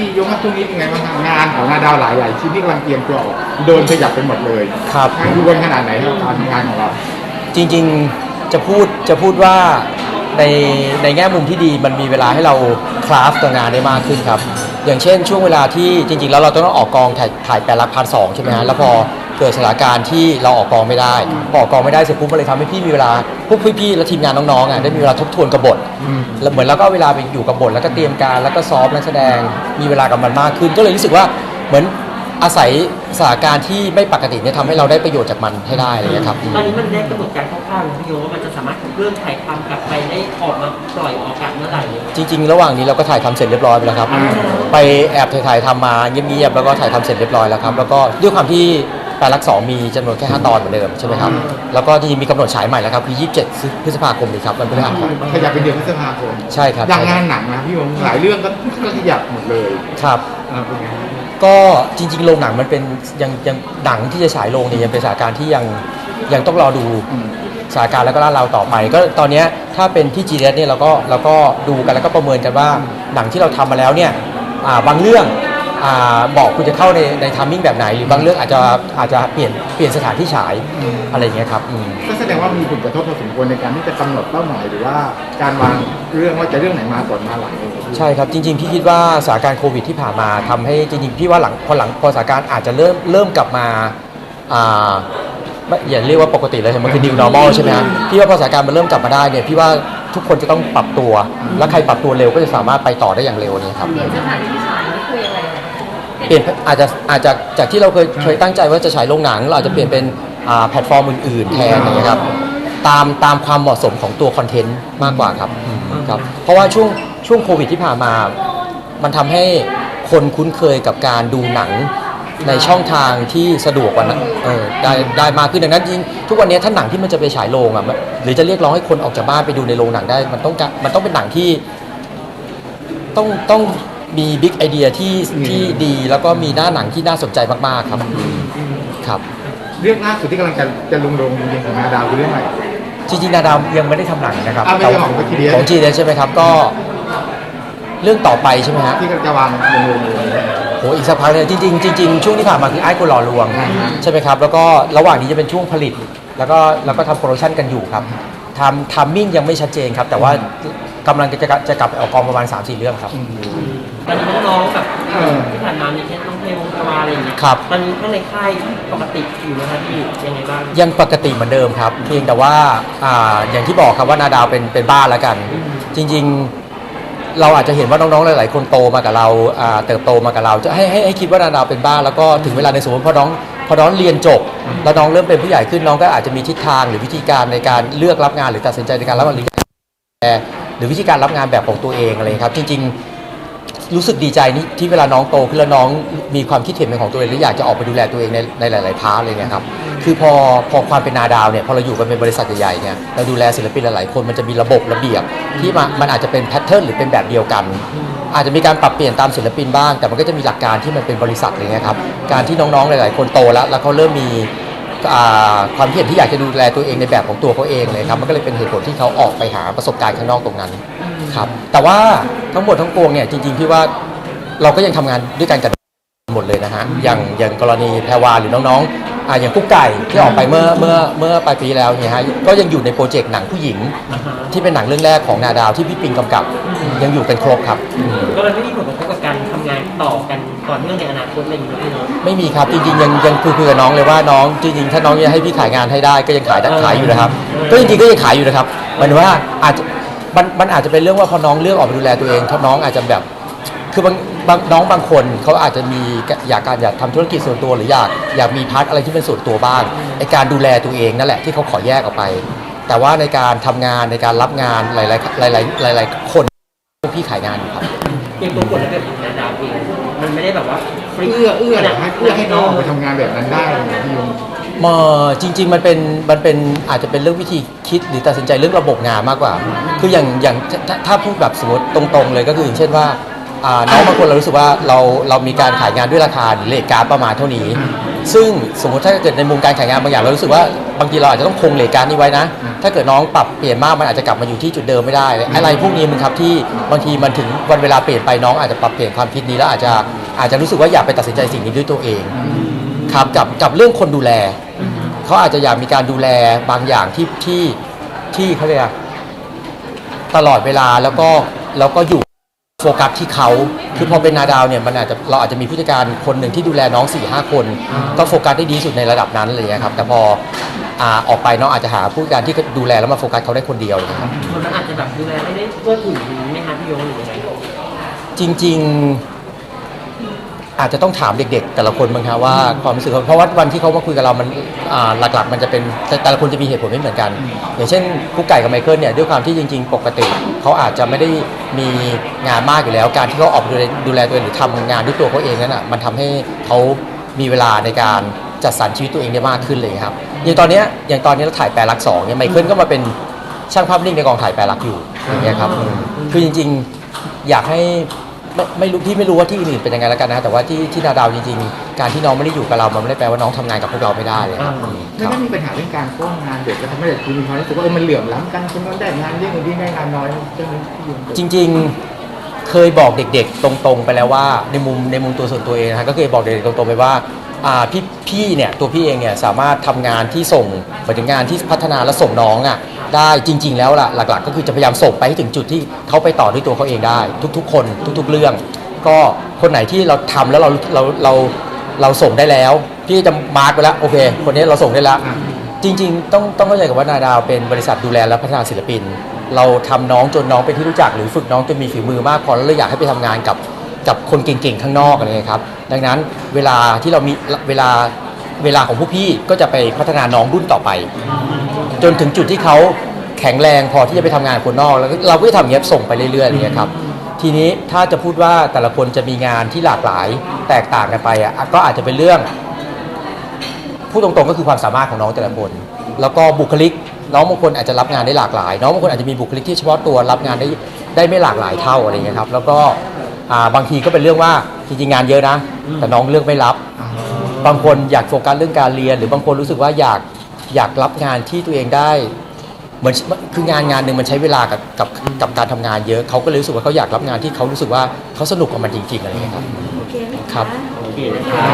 พี่ยงมาช่วงนี้เป็นไงบ้างครับงานของนาดาวหลายๆชิ้นที่กำลังเตรียมตัวออกโดนขยับไปหมดเลยครับ งานดูวนขนาดไหนครับการทำงานของเรา จริงๆจะพูดจะพูดว่าในในแง่มุมที่ดีมันมีเวลาให้เราคราฟตัวงานได้มากขึ้นครับ อย่างเช่นช่วงเวลาที่จริงๆ แล้วเราต้องออกกองถ่ายถ่ายแปดลักพันสองใช่ไหมฮะแล้วพอ เกิดสถานการณ์ที่เราออกกองไม่ได้พอออกกองไม่ได้เสร็จปุ๊บมันเลยทำให้พี่มีเวลาพวกพี่ๆและทีมงานน้องๆอะได้มีเวลาทบทวนกับบทอืมแล้วเหมือนเราก็เอาเวลาไปอยู่กับบทแล้วก็เตรียมการแล้วก็ซ้อมนักแสดงมีเวลากับมันมากขึ้น ก็เลยรู้สึกว่าเหมือนอาศัยสถานการณ์ที่ไม่ปกติเนี่ยทำให้เราได้ประโยชน์จากมันให้ได้อะไรอย่างเลยครับ ตอนนี้มันได้กำหนดการคร่าวๆเลยพี่โยว่ามันจะสามารถเริ่มถ่ายทำกลับไปได้ออกมาปล่อยออกอากาศเมื่อไหร่เนี่ยจริงๆ ระหว่างนี้เราก็ถ่ายทำเสร็จเรียบร้อยไปแล้วครับอ่าไปแอบถ่ายๆทำมาเงียบๆแล้วก็ถ่ายทำเสร็จเรียบร้อยแล้วครับ แล้วก็ด้วยความที่ แปดลักสองมีจำนวนแค่5ตอนเหมือนเดิมใช่ไหมครับ แล้วก็จริงๆมีกำหนดฉายใหม่แล้วครับคือ 27 พฤษภาคมนี้ครับวันพฤหัสครับขยับเป็นเดือนพฤษภาคมใช่ครับอย่างงานหนังนะพี่ยงหลายเรื่องก็ก็ขยับหมดเลยครับ อ่าเป็นไงก็จริงๆโรงหนังมันเป็นยังยังหนังที่จะฉายโรงเนี่ยยังเป็นสถานการณ์ที่ยังยังต้องรอดู อืม สถานการณ์แล้วก็ล่าเราต่อไปก็ตอนเนี้ยถ้าเป็นที่จีเเนี่ยเราก็เราก็ดูกันแล้วก็ประเมินกันว่าหนังที่เราทำมาแล้วเนี่ยอ่าบางเรื่องอ่า บอกคุณจะเข้าในในทัมมิ่งแบบไหน หรือบางเรื่องอาจจะอาจจะเปลี่ยนเปลี่ยนสถานที่ฉายอะไรอย่างเงี้ยครับอืม ก็แสดงว่ามีผลกระทบพอสมควรในการที่จะกำหนดเป้าหมายหรือว่าการวางเรื่องว่าจะเรื่องไหนมาก่อนมาหลังเลยครับพี่ใช่ครับ จริง ๆ พี่คิดว่าสถานการณ์โควิดที่ผ่านมาทำให้จริง ๆ พี่ว่าหลังพอหลังพอสถานการณ์อาจจะเริ่มเริ่มกลับมาอ่าไม่อย่าเรียกว่าปกติเลยมันคือ new normal ใช่ไหมครับพี่ว่าพอสถานการณ์มันเริ่มกลับมาได้เนี่ยพี่ว่าทุกคนจะต้องปรับตัว และใครปรับตัวเร็วก็จะสามารถไปต่อได้อย่างเร็วเนี่ยครับ เปลี่ยนสถานที่ฉายนี่คือยังไงอะ เปลี่ยนอาจจะอาจจะจากที่เราเคยเคยตั้งใจว่าจะฉายโรงหนัง เราอาจจะเปลี่ยนเป็นอ่าแพลตฟอร์มอื่นๆแทนอย่างเงี้ยครับตามตามความเหมาะสมของตัวคอนเทนต์มากกว่าครับอืมครับเพราะว่าช่วงช่วงโควิดที่ผ่านมา มันทำให้คนคุ้นเคยกับการดูหนังในช่องทางที่สะดวกกว่านั้นเออได้ได้มากขึ้นดังนั้นจริงทุกวันนี้ถ้าหนังที่มันจะไปฉายโรงอะมันหรือจะเรียกร้องให้คนออกจากบ้านไปดูในโรงหนังได้ มันต้องการมันต้องเป็นหนังที่ต้องต้อง มีบิ๊กไอเดียที่อืมที่ดีแล้วก็มีหน้าหนังที่น่าสนใจมากๆครับครับ เรื่องล่าสุดที่กำลังจะจะลงโรงจริงๆของนาดาวคือเรื่องอะไร จริงๆนาดาวยังไม่ได้ทำหนังนะครับอ่าไม่ใช่ของ GDS ของจีเใช่ไหมครับก็ เรื่องต่อไปใช่ไหมฮะ ที่กำลังจะวางลงโรงเลยโหอีกสักพักเนี่ยจริงๆจริงๆช่วงที่ผ่านมาคือไอ้คนหล่อลวง อ่าฮะ ใช่ไหมครับ แล้วก็ระหว่างนี้จะเป็นช่วงผลิต แล้วก็แล้วก็ทำโปรดักชันกันอยู่ครับทำทัมมิ่งยังไม่ชัดเจนครับ แต่ว่ากำลังจะจะจะกลับไปออกกองประมาณ 3-4 เรื่องครับตอ นนี้น้องๆแบบเออที่ผ่านมามีแค่ต้องเพลงวงกวาอะไรอย่างเงี้ยครับตอนนี้ข้างในค่ายปกติอยู่นะครับพี่ยังไงบ้างยังปกติเหมือนเดิมครับ เพียงแต่ว่าอ่าอย่างที่บอกครับว่านาดาวเป็นเป็นบ้านแล้วกัน จริง ๆ เราอาจจะเห็นว่าน้องๆหลาย ๆ คนโตมากับเราอ่าเติบโตมากับเรา จะให้ให้ให้คิดว่านาดาวเป็นบ้านแล้วก็ถึงเวลาในสมมติพอน้องพอน้องเรียนจบแล้วน้องเริ่มเป็นผู้ใหญ่ขึ้นน้องก็อาจจะมีทิศทางหรือวิธีการในการเลือกรับงานหรือตัดสินใจในการรับงานหรือหรือวิธีการรับงานแบบของตัวเองอะไรครับ จริง ๆ รู้สึกดีใจนี่ที่เวลาน้องโตขึ้นแล้วน้องมีความคิดเห็นเป็นของตัวเองและอยากจะออกไปดูแลตัวเองในในหลาย ๆ พาร์ทเลยเนี่ยครับคือพอพอความเป็นนาดาวเนี่ยพอเราอยู่กันเป็นบริษัทใหญ่ๆเนี่ยเราดูแลศิลปินหลายๆคนมันจะมีระบบระเบียบที่มามันอาจจะเป็นแพทเทิร์นหรือเป็นแบบเดียวกัน อาจจะมีการปรับเปลี่ยนตามศิลปินบ้าง แต่มันก็จะมีหลักการที่มันเป็นบริษัทอะไรเลยครับการที่น้อง ๆ หลาย ๆ คนโตแล้ว แล้วเขาเริ่มมีความคิดเห็นที่อยากจะดูแลตัวเองในแบบของตัวเขาเองเลยครับมันก็เลยเป็นเหตุผลที่เขาออกไปหาประสบการณ์ข้างนอกตรงนั้น ครับ แต่ว่าทั้งหมดทั้งปวงเนี่ยจริงๆพี่ว่าเราก็ยังทำงานด้วยกันกันหมดเลยนะฮะอย่างอย่างกรณีแพรวาหรือน้องๆอ่าอย่างกุ๊กไก่ที่ออกไปเมื่อเมื่อเมื่อปลายปีแล้วเนี่ยฮะก็ยังอยู่ในโปรเจกต์หนังผู้หญิงอ่าฮะที่เป็นหนังเรื่องแรกของนาดาวที่พี่ปิงกำกับยังอยู่กันครบครับอืมก็เลยไม่มีผลกระทบกับการทำงานต่อกันต่อเนื่องในอนาคตอะไรอย่างเงี้ยพี่เนาะไม่มีครับจริงๆยังยังคุยคุยกับน้องเลยว่าน้องจริงๆถ้าน้องจะให้พี่ขายงานให้ได้ก็ยังขายได้ขายอยู่นะครับ ก็จริงๆก็ยังขายอยู่นะครับหมายถึงว่าอาจจะ มันมันอาจจะเป็นเรื่องว่าพอน้องเลือกออกไปดูแลตัวเองถ้าน้องอาจจะแบบ คือบางบางน้องบางคนเขาอาจจะมีอยากการอยากทำธุรกิจส่วนตัวหรืออยากอยากมีพาร์ทอะไรที่เป็นส่วนตัวบ้างไอการดูแลตัวเองนั่นแหละที่เขาขอแยกออกไป แต่ว่าในการทำงานในการรับงานหลายๆหลายๆหลาย ๆ คนพี่ขายงานอยู่ครับ อย่างตัวกฎระเบียบของนาดาวเองมันไม่ได้แบบว่าฟรีเอื้อเอื้อเหรอให้เอื้อให้น้องออกไปทำงานแบบนั้นได้เลยพี่ยง เอ่อจริง ๆ มันเป็นมันเป็นอาจจะเป็นเรื่องวิธีคิดหรือตัดสินใจเรื่องระบบงานมากกว่า คืออย่างอย่างถ้าถ้าพูดแบบสมมติตรงๆเลยก็คืออย่างเช่นว่าอ่าน้องบางคนเรารู้สึกว่าเราเรามีการขายงานด้วยราคาหรือเลทการดประมาณเท่านี้ ซึ่งสมมติถ้าเกิดในมุมการขายงานบางอย่างเรารู้สึกว่าบางทีเราอาจจะต้องคงเลทการดนี้ไว้นะ ถ้าเกิดน้องปรับเปลี่ยนมากมันอาจจะกลับมาอยู่ที่จุดเดิมไม่ได้เลยอะไรพวกนี้มันครับที่บางทีมันถึงวันเวลาเปลี่ยนไปน้องอาจจะปรับเปลี่ยนความคิดนี้แล้วอาจจะอาจจะรู้สึกว่าอยากไปตัดสินใจสิ่งนี้ด้วยตัวเองครับกับกับเรื่องคนดูแล เขาอาจจะอยากมีการดูแลบางอย่างที่ที่ที่เขาเรียกอะไรตลอดเวลาแล้วก็แล้วก็อยู่โฟกัสที่เขาคือพอเป็นนาดาวเนี่ยมันอาจจะเราอาจจะมีผู้จัดการคนหนึ่งที่ดูแลน้อง4ี่ห้าคน ก็โฟกัสได้ดีที่สุดในระดับนั้นอะไรเลยครับแต่พออ่าออกไปน้องอาจจะหาผู้จัดการที่ดูแลแล้วมาโฟกัสเขาได้คนเดียวเลยครับมันอาจจะแบบดูแลไม่ได้ทั่วถึงไหมคะพี่โยหรือยังไง จริงๆ อาจจะต้องถามเด็กๆ แต่ละคนบ้างครับว่าความรู้สึกเขาเพราะว่าวันที่เขามาคุยกับเรามันอ่าหลักๆ มันจะเป็นแต่แต่ละคนจะมีเหตุผลไม่เหมือนกัน อย่างเช่นกุ๊กไก่กับไมเคิลเนี่ยด้วยความที่จริง ๆ ปกติเขาอาจจะไม่ได้มีงานมากอยู่แล้ว การที่เขาออกไปดูแลดูแลตัวเองหรือทำงานด้วยตัวเขาเองนั่นอะมันทำให้เขามีเวลาในการจัดสรรชีวิตตัวเองได้มากขึ้นเลยครับอย่างตอนเนี้ยอย่างตอนนี้เราถ่ายแปลรักสองเนี่ยไมเคิลก็มาเป็นช่างภาพนิ่งในกองถ่ายแปลรักอยู่อย่างเงี้ยครับอืมคือจริง ๆ อยากให้ ไม่ไม่รู้พี่ไม่รู้ว่าที่อื่นเป็นยังไงแล้วกันนะแต่ว่าที่ที่นาดาวจริงๆการที่น้องไม่ได้อยู่กับเรามันไม่ได้แปลว่าน้องทำงานกับพวกเราไม่ได้เลยครับอ่าอืมไม่ครับ ได้มีปัญหาเรื่องการป้องงานเด็กแล้วทำให้เด็กคุณมีความรู้สึกว่าเออมันเหลื่อมล้ำกันคนนั้นได้งานเยอะคนนี้ได้งานน้อยเรื่องนี้ที่ยืนจริงๆ เคยบอกเด็กๆ ตรงๆ ไปแล้วว่าในมุมในมุมตัวส่วนตัวเองนะครับก็เคยบอกเด็กๆตรงๆไปว่าอ่า พี่พี่เนี่ยตัวพี่เองเนี่ยสามารถทำงานที่ส่งหมายถึงงานที่พัฒนาและส่งน้องอะได้จริง ๆ แล้วล่ะหลัก ๆ ก็คือจะพยายามส่งไปให้ถึงจุดที่เขาไปต่อด้วยตัวเขาเองได้ ทุก ๆ คนทุก ๆ เรื่อง ก็คนไหนที่เราทำแล้วเราเราเราเราส่งได้แล้วพี่จะมาร์กไปแล้วโอเค คนนี้เราส่งได้แล้ว จริงๆ ต้องต้องเข้าใจกับว่านาดาวเป็นบริษัทดูแลและพัฒนาศิลปิน เราทำน้องจนน้องเป็นที่รู้จักหรือฝึกน้องจนมีฝีมือมากพอแล้วเราอยากให้ไปทำงานกับ กับคนเก่งๆข้างนอกอะไรเงี้ยครับดังนั้นเวลาที่เรามีเวลาเวลาของพวกพี่ก็จะไปพัฒนาน้องรุ่นต่อไป จนถึงจุดที่เขาแข็งแรงพอที่จะไปทำงานกับคนนอกแล้วเราก็จะทำเงี้ยส่งไปเรื่อยๆอย่างเงี้ยครับทีนี้ถ้าจะพูดว่าแต่ละคนจะมีงานที่หลากหลายแตกต่างกันไปอะก็อาจจะเป็นเรื่องพูดตรงๆก็คือความสามารถของน้องแต่ละคน แล้วก็บุคลิก น้องบางคนอาจจะรับงานได้หลากหลาย น้องบางคนอาจจะมีบุคลิกที่เฉพาะตัวรับงานได้ได้ไม่หลากหลายเท่าอะไรเงี้ยครับแล้วก็ อ่าบางทีก็เป็นเรื่องว่าจริงๆงานเยอะนะ แต่น้องเลือกไม่รับ บางคนอยากโฟกัสเรื่องการเรียน หรือบางคนรู้สึกว่าอยากอยากรับงานที่ตัวเองได้เหมือนคืองานงานหนึ่งมันใช้เวลากับกับกับการทำงานเยอะเขาก็เลยรู้สึกว่าเขาอยากรับงานที่เขารู้สึกว่าเขาสนุกกับมันจริงๆอะไรเงี้ยครับ โอเคไหมะครับโอเคนะครับ